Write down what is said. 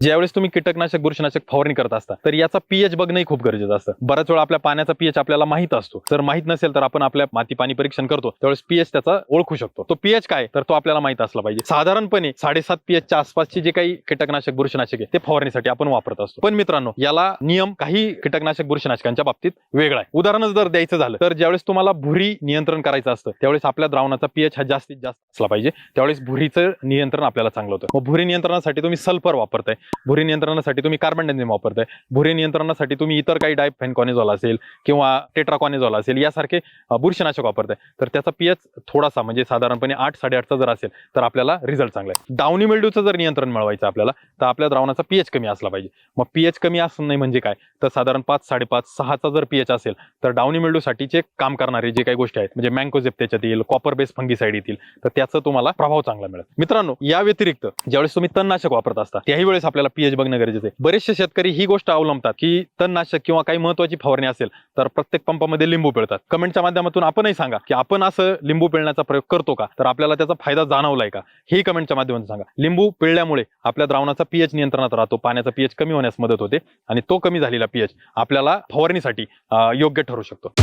ज्यावेळेस तुम्ही कीटकनाशक बुरशीनाशक फवारणी करत असता तर याचा पीएच बघणंही खूप गरजेचं असतं. बऱ्याच वेळा आपल्या पाण्याचा पीएच आपल्याला माहीत असतो. जर माहीत नसेल तर आपण आपल्या माती पाणी परीक्षण करतो. त्यावेळेस पीएच त्याचा ओळखू शकतो. तो पीएच काय तर तो आपल्याला माहीत असला पाहिजे. साधारणपणे साडेसात पीएचच्या आसपासचे जे काही कीटकनाशक बुरशीनाशक आहे ते फवारणीसाठी आपण वापरत असतो. पण मित्रांनो याला नियम काही कीटकनाशक बुरशीनाशकांच्या बाबतीत वेगळा आहे. उदाहरणच जर द्यायचं झालं तर ज्यावेळेस तुम्हाला भुरी नियंत्रण करायचं असतं त्यावेळेस आपल्या द्रावणाचा पीएच हा जास्तीत जास्त असला पाहिजे. त्यावेळेस भुरीचं नियंत्रण आपल्याला चांगलं होतं. मग भुरी नियंत्रणासाठी तुम्ही सल्फर वापरताय. भुरी नियंत्रणासाठी तुम्ही कार्बन डेन्झिम वापरताय. भुरी नियंत्रणासाठी तुम्ही इतर काही डायफेनकॉनिझॉल असेल किंवा टेट्राकॉनेझॉल असेल यासारखे बुरशीनाशक वापरताय. तर त्याचा पीएच थोडासा म्हणजे साधारणपणे आठ साडेआठचा जर असेल तर आपल्याला रिझल्ट चांगला आहे. डाऊनी मिल्ड्यूचं जर नियंत्रण मिळवायचं आपल्याला तर आपल्या द्रावणाचा पीएच कमी असला पाहिजे. मग पीएच कमी असं नाही म्हणजे काय? तर साधारण पाच साडेपाच सहाचा जर पीएच असेल तर डाऊनी मिल्ड्यूसाठीचे काम करणारे जे काही गोष्टी आहेत म्हणजे मँकोजेप त्याच्यात येईल कॉपर बेस फंगीसाईड येतील तर त्याचा तुम्हाला प्रभाव चांगला मिळेल. मित्रांनो या व्यतिरिक्त ज्यावेळेस तुम्ही तणनाशक वापरत असता त्याही वेळेस आपल्याला पीएच बघणं गरजेचं आहे. बरेचसे शेतकरी ही गोष्ट अवलंबतात की तणनाशक किंवा काही महत्वाची फवारणी असेल तर प्रत्येक पंपामध्ये लिंबू पिळतात. कमेंटच्या माध्यमातून आपणही सांगा की आपण असं लिंबू पिळण्याचा प्रयोग करतो का? तर आपल्याला त्याचा फायदा जाणवलाय का? हे कमेंटच्या माध्यमातून सांगा. लिंबू पिळल्यामुळे आपल्या द्रावणाचा पीएच नियंत्रणात राहतो पाण्याचा पीएच कमी होण्यास मदत होते आणि तो कमी झालेला पीएच आपल्याला फवारणीसाठी योग्य ठरू शकतो.